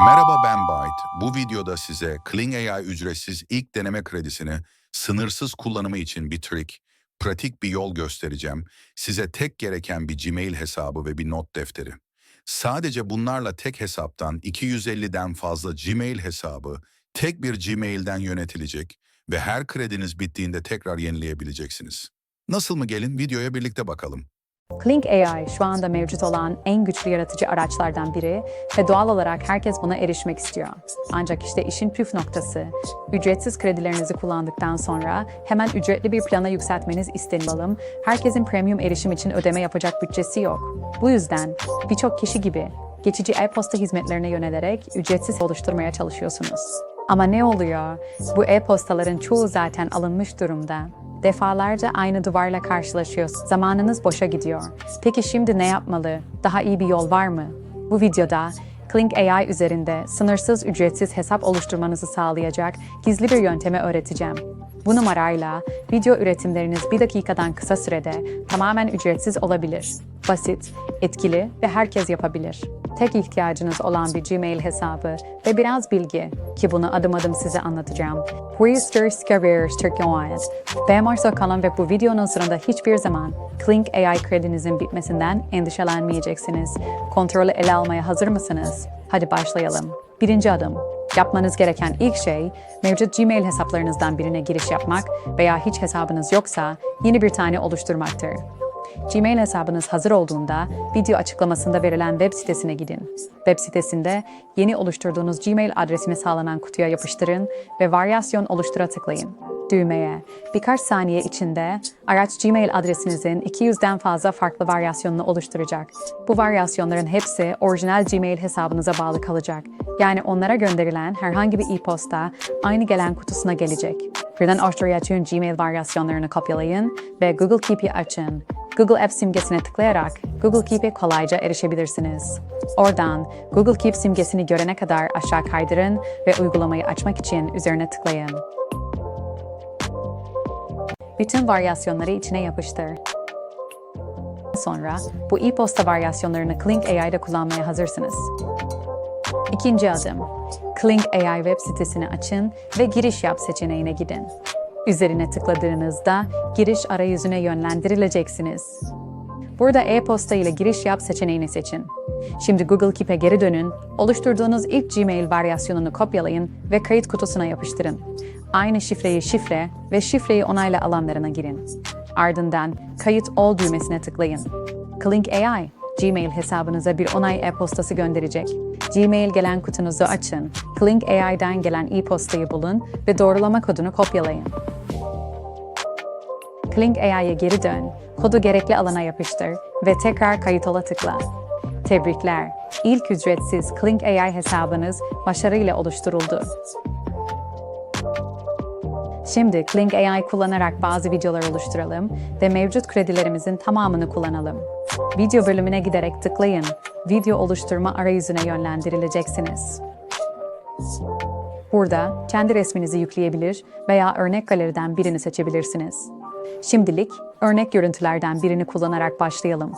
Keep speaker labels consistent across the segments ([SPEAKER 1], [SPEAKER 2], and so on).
[SPEAKER 1] Merhaba ben Byte. Bu videoda size Kling AI ücretsiz ilk deneme kredisini sınırsız kullanımı için bir trik, pratik bir yol göstereceğim. Size tek gereken bir Gmail hesabı ve bir not defteri. Sadece bunlarla tek hesaptan 250'den fazla Gmail hesabı tek bir Gmail'den yönetilecek ve her krediniz bittiğinde tekrar yenileyebileceksiniz. Nasıl mı gelin videoya birlikte bakalım.
[SPEAKER 2] Klink AI şu anda mevcut olan en güçlü yaratıcı araçlardan biri ve doğal olarak herkes buna erişmek istiyor. Ancak işte işin püf noktası, ücretsiz kredilerinizi kullandıktan sonra hemen ücretli bir plana yükseltmeniz isteniyor. Herkesin premium erişim için ödeme yapacak bütçesi yok. Bu yüzden birçok kişi gibi geçici e-posta hizmetlerine yönelerek ücretsiz oluşturmaya çalışıyorsunuz. Ama ne oluyor? Bu e-postaların çoğu zaten alınmış durumda. Defalarca aynı duvarla karşılaşıyoruz. Zamanınız boşa gidiyor. Peki şimdi ne yapmalı? Daha iyi bir yol var mı? Bu videoda Klink AI üzerinde sınırsız ücretsiz hesap oluşturmanızı sağlayacak gizli bir yöntemi öğreteceğim. Bu numarayla video üretimleriniz bir dakikadan kısa sürede tamamen ücretsiz olabilir. Basit, etkili ve herkes yapabilir. Tek ihtiyacınız olan bir Gmail hesabı ve biraz bilgi ki bunu adım adım size anlatacağım. Bu yüzden Scaveers Türkiye'ye Ben Marsa Kalan ve bu videonun sonunda hiçbir zaman Klink AI kredinizin bitmesinden endişelenmeyeceksiniz. Kontrolü ele almaya hazır mısınız? Hadi başlayalım. Birinci adım. Yapmanız gereken ilk şey, mevcut Gmail hesaplarınızdan birine giriş yapmak veya hiç hesabınız yoksa yeni bir tane oluşturmaktır. Gmail hesabınız hazır olduğunda video açıklamasında verilen web sitesine gidin. Web sitesinde yeni oluşturduğunuz Gmail adresini sağlanan kutuya yapıştırın ve varyasyon oluştura tıklayın. Düğmeye birkaç saniye içinde araç Gmail adresinizin 200'den fazla farklı varyasyonunu oluşturacak. Bu varyasyonların hepsi orijinal Gmail hesabınıza bağlı kalacak. Yani onlara gönderilen herhangi bir e-posta aynı gelen kutusuna gelecek. Birden ortaya tüm Gmail varyasyonlarını kopyalayın ve Google Keep'i açın. Google Apps simgesine tıklayarak Google Keep'e kolayca erişebilirsiniz. Oradan Google Keep simgesini görene kadar aşağı kaydırın ve uygulamayı açmak için üzerine tıklayın. Bütün varyasyonları içine yapıştır. Sonra bu e-posta varyasyonlarını Klink AI'de kullanmaya hazırsınız. İkinci adım. Klink AI web sitesini açın ve giriş yap seçeneğine gidin. Üzerine tıkladığınızda giriş arayüzüne yönlendirileceksiniz. Burada e-posta ile giriş yap seçeneğini seçin. Şimdi Google Keep'e geri dönün, oluşturduğunuz ilk Gmail varyasyonunu kopyalayın ve kayıt kutusuna yapıştırın. Aynı şifreyi şifre ve şifreyi onayla alanlarına girin. Ardından kayıt ol düğmesine tıklayın. Klink AI, Gmail hesabınıza bir onay e-postası gönderecek. Gmail gelen kutunuzu açın, Klink AI'den gelen e-postayı bulun ve doğrulama kodunu kopyalayın. Klink AI'ye geri dön, kodu gerekli alana yapıştır ve tekrar kayıt ola tıkla. Tebrikler, ilk ücretsiz Klink AI hesabınız başarıyla oluşturuldu. Şimdi Klink AI kullanarak bazı videolar oluşturalım ve mevcut kredilerimizin tamamını kullanalım. Video bölümüne giderek tıklayın. Video oluşturma arayüzüne yönlendirileceksiniz. Burada kendi resminizi yükleyebilir veya örnek galeriden birini seçebilirsiniz. Şimdilik örnek görüntülerden birini kullanarak başlayalım.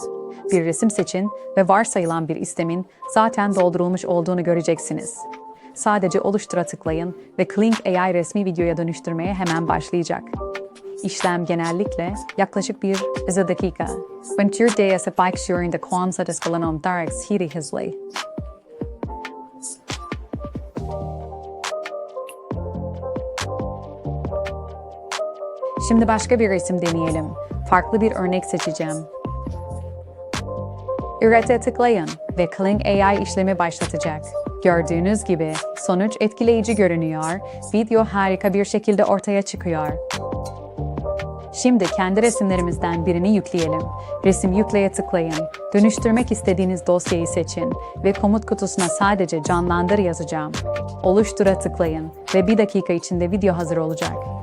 [SPEAKER 2] Bir resim seçin ve varsayılan bir istemin zaten doldurulmuş olduğunu göreceksiniz. Sadece oluştura tıklayın ve Klink AI resmi videoya dönüştürmeye hemen başlayacak. İşlem genellikle yaklaşık bir dakika. Ben Türkiye'ye bike sharing de kuansa desfalanom darak hiri hızlı. Şimdi başka bir resim deneyelim. Farklı bir örnek seçeceğim. Ürete tıklayın ve Kling AI işlemi başlatacak. Gördüğünüz gibi sonuç etkileyici görünüyor, video harika bir şekilde ortaya çıkıyor. Şimdi kendi resimlerimizden birini yükleyelim. Resim yükleye tıklayın. Dönüştürmek istediğiniz dosyayı seçin ve komut kutusuna sadece canlandır yazacağım. Oluştura tıklayın ve bir dakika içinde video hazır olacak.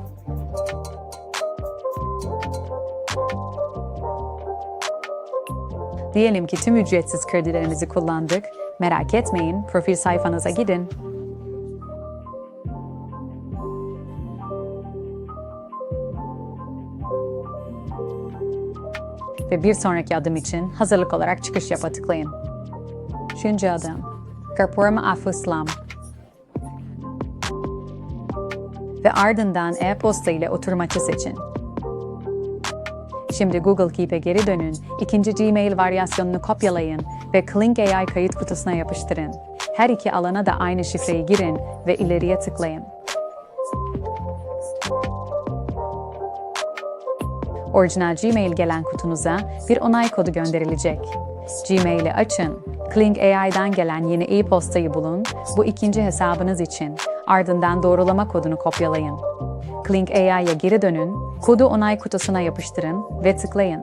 [SPEAKER 2] Diyelim ki tüm ücretsiz kredilerimizi kullandık. Merak etmeyin, profil sayfanıza gidin. Ve bir sonraki adım için hazırlık olarak çıkış yapa tıklayın. Üçüncü adım. Karpuram Afıslam. Ve ardından e-posta ile oturmaçı seçin. Şimdi Google Keep'e geri dönün, ikinci Gmail varyasyonunu kopyalayın ve Clink AI kayıt kutusuna yapıştırın. Her iki alana da aynı şifreyi girin ve ileriye tıklayın. Orijinal Gmail gelen kutunuza bir onay kodu gönderilecek. Gmail'i açın, Clink AI'dan gelen yeni e-postayı bulun, bu ikinci hesabınız için. Ardından doğrulama kodunu kopyalayın. Clink AI'ya geri dönün, kodu onay kutusuna yapıştırın ve tıklayın.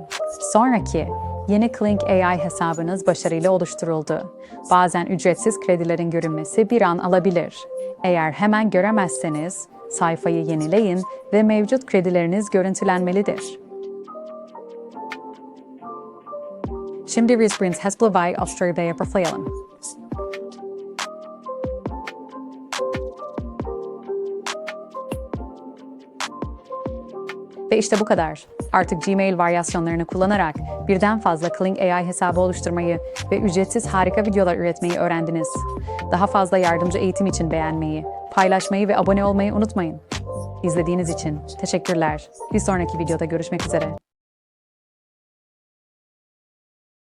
[SPEAKER 2] Sonraki, yeni Clink AI hesabınız başarıyla oluşturuldu. Bazen ücretsiz kredilerin görünmesi bir an alabilir. Eğer hemen göremezseniz, sayfayı yenileyin ve mevcut kredileriniz görüntülenmelidir. Şimdi Resprints Hesplavai Australia'ya proflayalım. Ve işte bu kadar. Artık Gmail varyasyonlarını kullanarak birden fazla Clink AI hesabı oluşturmayı ve ücretsiz harika videolar üretmeyi öğrendiniz. Daha fazla yardımcı eğitim için beğenmeyi, paylaşmayı ve abone olmayı unutmayın. İzlediğiniz için teşekkürler. Bir sonraki videoda görüşmek üzere.